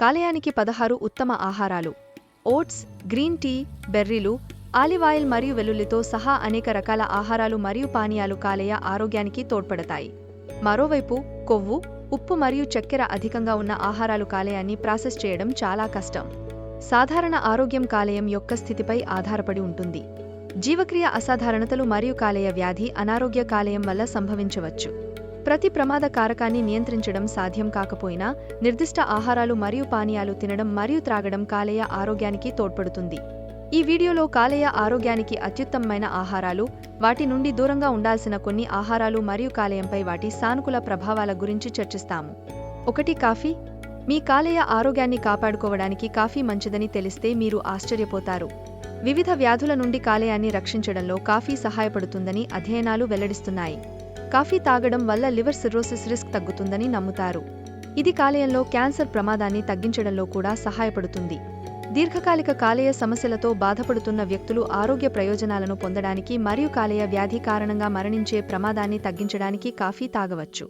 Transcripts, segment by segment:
కాలేయానికి పదహారు ఉత్తమ ఆహారాలు. ఓట్స్ గ్రీన్ టీ బెర్రీలు ఆలివ్ ఆయిల్ మరియు వెల్లుల్లితో సహా అనేక రకాల ఆహారాలు మరియు పానీయాలు కాలేయ ఆరోగ్యానికి తోడ్పడతాయి. మరోవైపు కొవ్వు ఉప్పు మరియు చక్కెర అధికంగా ఉన్న ఆహారాలు కాలేయాన్ని ప్రాసెస్ చేయడం చాలా కష్టం. సాధారణ ఆరోగ్యం కాలేయం యొక్క స్థితిపై ఆధారపడి ఉంటుంది. జీవక్రియ అసాధారణతలు మరియు కాలేయ వ్యాధి అనారోగ్య కాలేయం వల్ల సంభవించవచ్చు. ప్రతి ప్రమాద కారకాన్ని నియంత్రించడం సాధ్యం కాకపోయినా నిర్దిష్ట ఆహారాలు మరియు పానీయాలు తినడం మరియు త్రాగడం కాలేయ ఆరోగ్యానికి తోడ్పడుతుంది. ఈ వీడియోలో కాలేయ ఆరోగ్యానికి అత్యుత్తమమైన ఆహారాలు వాటి నుండి దూరంగా ఉండాల్సిన కొన్ని ఆహారాలు మరియు కాలేయంపై వాటి సానుకూల ప్రభావాల గురించి చర్చిస్తాము. ఒకటి కాఫీ. మీ కాలేయ ఆరోగ్యాన్ని కాపాడుకోవడానికి కాఫీ మంచిదని తెలిస్తే మీరు ఆశ్చర్యపోతారు. వివిధ వ్యాధుల నుండి కాలేయాన్ని రక్షించడంలో కాఫీ సహాయపడుతుందని అధ్యయనాలు వెల్లడిస్తున్నాయి. కాఫీ తాగడం వల్ల లివర్ సిర్రోసిస్ రిస్క్ తగ్గుతుందని నమ్ముతారు. ఇది కాలేయంలో క్యాన్సర్ ప్రమాదాన్ని తగ్గించడంలో కూడా సహాయపడుతుంది. దీర్ఘకాలిక కాలేయ సమస్యలతో బాధపడుతున్న వ్యక్తులు ఆరోగ్య ప్రయోజనాలను పొందడానికి మరియు కాలేయ వ్యాధి కారణంగా మరణించే ప్రమాదాన్ని తగ్గించడానికి కాఫీ తాగవచ్చు.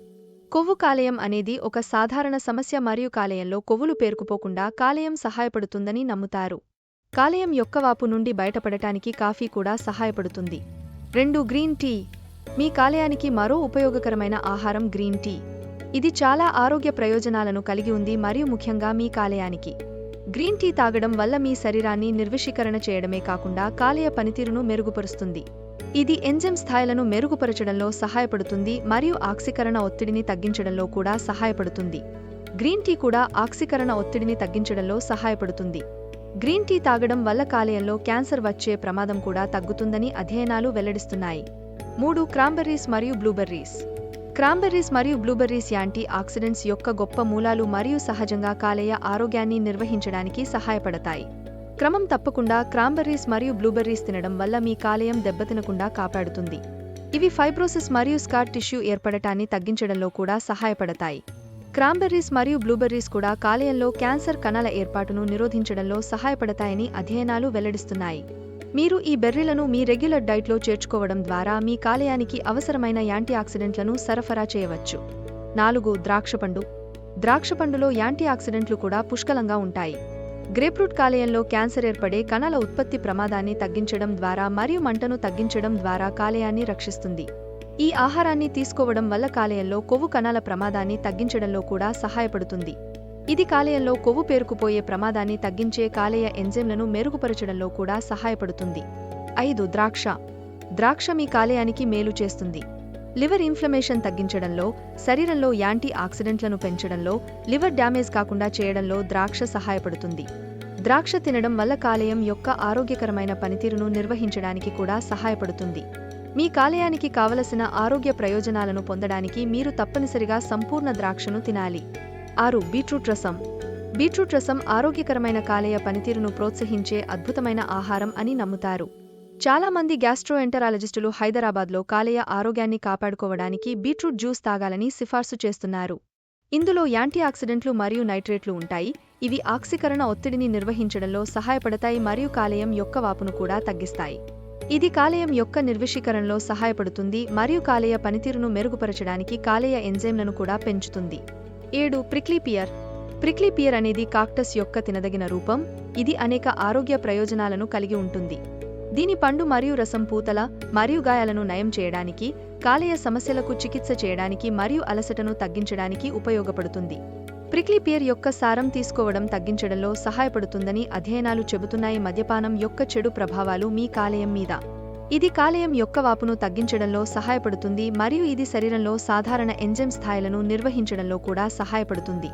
కొవ్వు కాలేయం అనేది ఒక సాధారణ సమస్య మరియు కాలేయంలో కొవ్వులు పేరుకుపోకుండా కాలేయం సహాయపడుతుందని నమ్ముతారు. కాలేయం యొక్క వాపు నుండి బయటపడటానికి కాఫీ కూడా సహాయపడుతుంది. రెండు గ్రీన్ టీ మీ కాలేయానికి మరో ఉపయోగకరమైన ఆహారం గ్రీన్ టీ. ఇది చాలా ఆరోగ్య ప్రయోజనాలను కలిగి ఉంది మరియు ముఖ్యంగా మీ కాలేయానికి. గ్రీన్ టీ తాగడం వల్ల మీ శరీరాన్ని నిర్విషీకరణ చేయడమే కాకుండా కాలేయ పనితీరును మెరుగుపరుస్తుంది. ఇది ఎంజైమ్ స్థాయిలను మెరుగుపరచడంలో సహాయపడుతుంది మరియు ఆక్సీకరణ ఒత్తిడిని తగ్గించడంలో కూడా సహాయపడుతుంది. గ్రీన్ టీ కూడా ఆక్సీకరణ ఒత్తిడిని తగ్గించడంలో సహాయపడుతుంది. గ్రీన్ టీ తాగడం వల్ల కాలేయంలో క్యాన్సర్ వచ్చే ప్రమాదం కూడా తగ్గుతుందని అధ్యయనాలు వెల్లడిస్తున్నాయి. మూడు క్రాంబెర్రీస్ మరియు బ్లూబెర్రీస్. క్రాంబెర్రీస్ మరియు బ్లూబెర్రీస్ యాంటీ ఆక్సిడెంట్స్ యొక్క గొప్ప మూలాలు మరియు సహజంగా కాలేయ ఆరోగ్యాన్ని నిర్వహించడానికి సహాయపడతాయి. క్రమం తప్పకుండా క్రాంబెర్రీస్ మరియు బ్లూబెర్రీస్ తినడం వల్ల మీ కాలేయం దెబ్బతినకుండా కాపాడుతుంది. ఇవి ఫైబ్రోసిస్ మరియు స్కార్ టిష్యూ ఏర్పడటాన్ని తగ్గించడంలో కూడా సహాయపడతాయి. క్రాంబెర్రీస్ మరియు బ్లూబెర్రీస్ కూడా కాలేయంలో క్యాన్సర్ కణాల ఏర్పాటును నిరోధించడంలో సహాయపడతాయని అధ్యయనాలు వెల్లడిస్తున్నాయి. మీరు ఈ బెర్రీలను మీ రెగ్యులర్ డైట్లో చేర్చుకోవడం ద్వారా మీ కాలేయానికి అవసరమైన యాంటీ ఆక్సిడెంట్లను సరఫరా చేయవచ్చు. నాలుగు ద్రాక్షపండు. ద్రాక్షపండులో యాంటీ ఆక్సిడెంట్లు కూడా పుష్కలంగా ఉంటాయి. గ్రేప్రూట్ కాలేయంలో క్యాన్సర్ ఏర్పడే కణాల ఉత్పత్తి ప్రమాదాన్ని తగ్గించడం ద్వారా మరియు మంటను తగ్గించడం ద్వారా కాలేయాన్ని రక్షిస్తుంది. ఈ ఆహారాన్ని తీసుకోవడం వల్ల కాలేయంలో కొవ్వు కణాల ప్రమాదాన్ని తగ్గించడంలో కూడా సహాయపడుతుంది. ఇది కాలేయంలో కొవ్వు పేరుకుపోయే ప్రమాదాన్ని తగ్గించే కాలేయ ఎంజైమ్లను మెరుగుపరచడంలో కూడా సహాయపడుతుంది. ఐదు ద్రాక్ష. ద్రాక్ష మీ కాలేయానికి మేలు చేస్తుంది. లివర్ ఇన్ఫ్లమేషన్ తగ్గించడంలో శరీరంలో యాంటీ ఆక్సిడెంట్లను పెంచడంలో లివర్ డ్యామేజ్ కాకుండా చేయడంలో ద్రాక్ష సహాయపడుతుంది. ద్రాక్ష తినడం వల్ల కాలేయం యొక్క ఆరోగ్యకరమైన పనితీరును నిర్వహించడానికి కూడా సహాయపడుతుంది. మీ కాలేయానికి కావలసిన ఆరోగ్య ప్రయోజనాలను పొందడానికి మీరు తప్పనిసరిగా సంపూర్ణ ద్రాక్షను తినాలి. ఆరు బీట్రూట్ రసం. బీట్రూట్ రసం ఆరోగ్యకరమైన కాలేయ పనితీరును ప్రోత్సహించే అద్భుతమైన ఆహారం అని నమ్ముతారు. చాలామంది గ్యాస్ట్రోఎంటరాలజిస్టులు హైదరాబాద్లో కాలేయ ఆరోగ్యాన్ని కాపాడుకోవడానికి బీట్రూట్ జ్యూస్ తాగాలని సిఫార్సు చేస్తున్నారు. ఇందులో యాంటీ ఆక్సిడెంట్లు మరియు నైట్రేట్లు ఉంటాయి. ఇవి ఆక్సీకరణ ఒత్తిడిని నిర్వహించడంలో సహాయపడతాయి మరియు కాలేయం యొక్క వాపును కూడా తగ్గిస్తాయి. ఇది కాలేయం యొక్క నిర్విషీకరణలో సహాయపడుతుంది మరియు కాలేయ పనితీరును మెరుగుపరచడానికి కాలేయ ఎంజైమ్లను కూడా పెంచుతుంది. ఏడు ప్రిక్లీపియర్ ప్రిక్లీపియర్ అనేది కాక్టస్ యొక్క తినదగిన రూపం. ఇది అనేక ఆరోగ్య ప్రయోజనాలను కలిగి ఉంటుంది. దీని పండు మరియు రసం పూతల మరియు గాయాలను నయం చేయడానికి కాలేయ సమస్యలకు చికిత్స చేయడానికి మరియు అలసటను తగ్గించడానికి ఉపయోగపడుతుంది. ప్రిక్లీపియర్ యొక్క సారం తీసుకోవడం తగ్గించడంలో సహాయపడుతుందని అధ్యయనాలు చెబుతున్నాయి. మద్యపానం యొక్క చెడు ప్రభావాలు మీ కాలేయం మీద. ఇది కాలేయం యొక్క వాపును తగ్గించడంలో సహాయపడుతుంది మరియు ఇది శరీరంలో సాధారణ ఎంజైమ్ స్థాయిలను నిర్వహించడంలో కూడా సహాయపడుతుంది.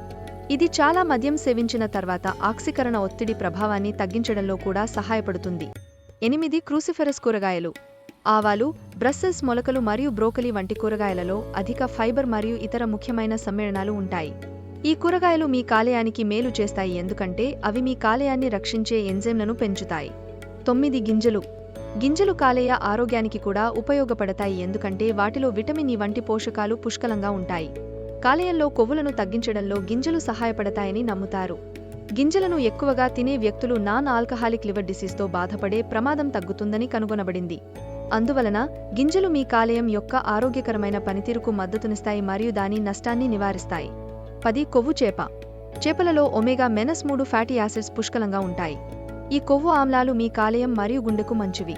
ఇది చాలా మద్యం సేవించిన తర్వాత ఆక్సీకరణ ఒత్తిడి ప్రభావాన్ని తగ్గించడంలో కూడా సహాయపడుతుంది. ఎనిమిది క్రూసిఫెరస్ కూరగాయలు. ఆవాలు బ్రస్సెల్స్ మొలకలు మరియు బ్రోకలీ వంటి కూరగాయలలో అధిక ఫైబర్ మరియు ఇతర ముఖ్యమైన సమ్మేళనాలు ఉంటాయి. ఈ కూరగాయలు మీ కాలేయానికి మేలు చేస్తాయి ఎందుకంటే అవి మీ కాలేయాన్ని రక్షించే ఎంజైమ్లను పెంచుతాయి. తొమ్మిది గింజలు. గింజలు కాలేయ ఆరోగ్యానికి కూడా ఉపయోగపడతాయి ఎందుకంటే వాటిలో విటమిన్ ఈ వంటి పోషకాలు పుష్కలంగా ఉంటాయి. కాలేయంలో కొవ్వులను తగ్గించడంలో గింజలు సహాయపడతాయని నమ్ముతారు. గింజలను ఎక్కువగా తినే వ్యక్తులు నాన్ ఆల్కహాలిక్ లివర్ డిసీజ్తో బాధపడే ప్రమాదం తగ్గుతుందని కనుగొనబడింది. అందువలన గింజలు మీ కాలేయం యొక్క ఆరోగ్యకరమైన పనితీరుకు మద్దతునిస్తాయి మరియు దాని నష్టాన్ని నివారిస్తాయి. పది కొవ్వు చేప. చేపలలో ఒమేగా మెనస్ మూడు ఫ్యాటీ యాసిడ్స్ పుష్కలంగా ఉంటాయి. ఈ కొవ్వు ఆమ్లాలు మీ కాలేయం మరియు గుండెకు మంచివి.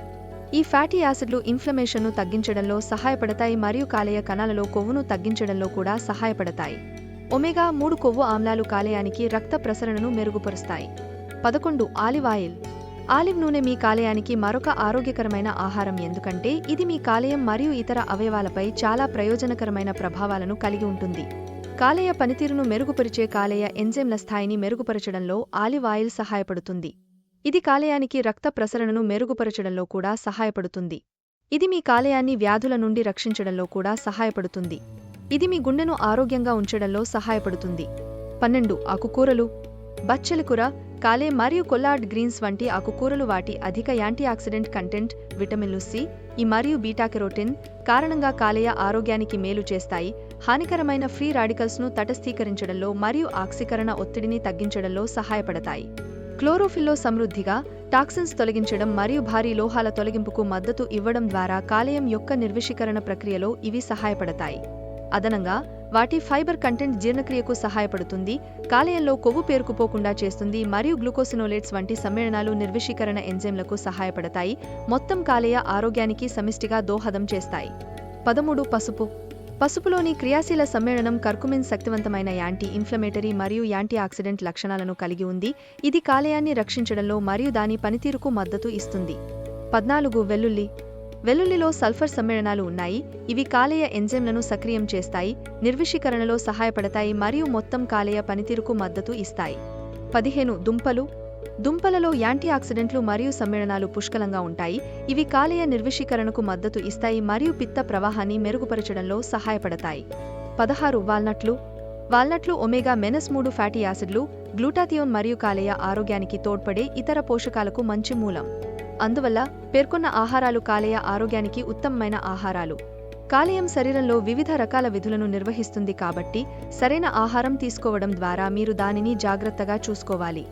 ఈ ఫ్యాటీ యాసిడ్లు ఇన్ఫ్లమేషన్ను తగ్గించడంలో సహాయపడతాయి మరియు కాలేయ కణాలలో కొవ్వును తగ్గించడంలో కూడా సహాయపడతాయి. ఒమేగా మూడు కొవ్వు ఆమ్లాలు కాలేయానికి రక్త ప్రసరణను మెరుగుపరుస్తాయి. పదకొండు ఆలివ్ ఆయిల్. ఆలివ్ నూనె మీ కాలేయానికి మరొక ఆరోగ్యకరమైన ఆహారం ఎందుకంటే ఇది మీ కాలేయం మరియు ఇతర అవయవాలపై చాలా ప్రయోజనకరమైన ప్రభావాలను కలిగి ఉంటుంది. కాలేయ పనితీరును మెరుగుపరిచే కాలేయ ఎంజైమ్ల స్థాయిని మెరుగుపరచడంలో ఆలివ్ ఆయిల్ సహాయపడుతుంది. ఇది కాలేయానికి రక్త ప్రసరణను మెరుగుపరచడంలో కూడా సహాయపడుతుంది. ఇది మీ కాలేయాన్ని వ్యాధుల నుండి రక్షించడంలో కూడా సహాయపడుతుంది. ఇది మీ గుండెను ఆరోగ్యంగా ఉంచడంలో సహాయపడుతుంది. పన్నెండు ఆకుకూరలు. బచ్చలికూర కాలే మరియు కొల్లార్డ్ గ్రీన్స్ వంటి ఆకుకూరలు వాటి అధిక యాంటీఆక్సిడెంట్ కంటెంట్ విటమిన్లు సి ఈ మరియు బీటాకెరోటిన్ కారణంగా కాలేయ ఆరోగ్యానికి మేలు చేస్తాయి. హానికరమైన ఫ్రీ రాడికల్స్ను తటస్థీకరించడంలో మరియు ఆక్సీకరణ ఒత్తిడిని తగ్గించడంలో సహాయపడతాయి. క్లోరోఫిల్లో సమృద్ధిగా టాక్సిన్స్ తొలగించడం మరియు భారీ లోహాల తొలగింపుకు మద్దతు ఇవ్వడం ద్వారా కాలేయం యొక్క నిర్విషీకరణ ప్రక్రియలో ఇవి సహాయపడతాయి. అదనంగా వాటి ఫైబర్ కంటెంట్ జీర్ణక్రియకు సహాయపడుతుంది కాలేయంలో కొవ్వు పేరుకుపోకుండా చేస్తుంది మరియు గ్లూకోసినోలేట్స్ వంటి సమ్మేళనాలు నిర్విషీకరణ ఎంజైమ్లకు సహాయపడతాయి మొత్తం కాలేయ ఆరోగ్యానికి సమిష్టిగా దోహదం చేస్తాయి. పదమూడు పసుపు పసుపులోని క్రియాశీల సమ్మేళనం కర్కుమిన్ శక్తివంతమైన యాంటీ ఇన్ఫ్లమేటరీ మరియు యాంటీ ఆక్సిడెంట్ లక్షణాలను కలిగి ఉంది. ఇది కాలేయాన్ని రక్షించడంలో మరియు దాని పనితీరుకు మద్దతు ఇస్తుంది. పద్నాలుగు వెల్లుల్లి. వెల్లుల్లిలో సల్ఫర్ సమ్మేళనాలు ఉన్నాయి. ఇవి కాలేయ ఎంజైమ్లను సక్రియం చేస్తాయి నిర్విషీకరణలో సహాయపడతాయి మరియు మొత్తం కాలేయ పనితీరుకు మద్దతు ఇస్తాయి. పదిహేను దుంపలు. దుంపలలో యాంటీ ఆక్సిడెంట్లు మరియు సమ్మేళనాలు పుష్కలంగా ఉంటాయి. ఇవి కాలేయ నిర్విషీకరణకు మద్దతు ఇస్తాయి మరియు పిత్త ప్రవాహాన్ని మెరుగుపరచడంలో సహాయపడతాయి. పదహారు వాల్నట్లు. వాల్నట్లు ఒమేగా మెనస్ మూడు ఫ్యాటీ యాసిడ్లు గ్లూటాథియోన్ మరియు కాలేయ ఆరోగ్యానికి తోడ్పడే ఇతర పోషకాలకు మంచి మూలం. అందువల్ల పేర్కొన్న ఆహారాలు కాలేయ ఆరోగ్యానికి ఉత్తమమైన ఆహారాలు. కాలేయం శరీరంలో వివిధ రకాల విధులను నిర్వహిస్తుంది కాబట్టి సరైన ఆహారం తీసుకోవడం ద్వారా మీరు దానిని జాగ్రత్తగా చూసుకోవాలి.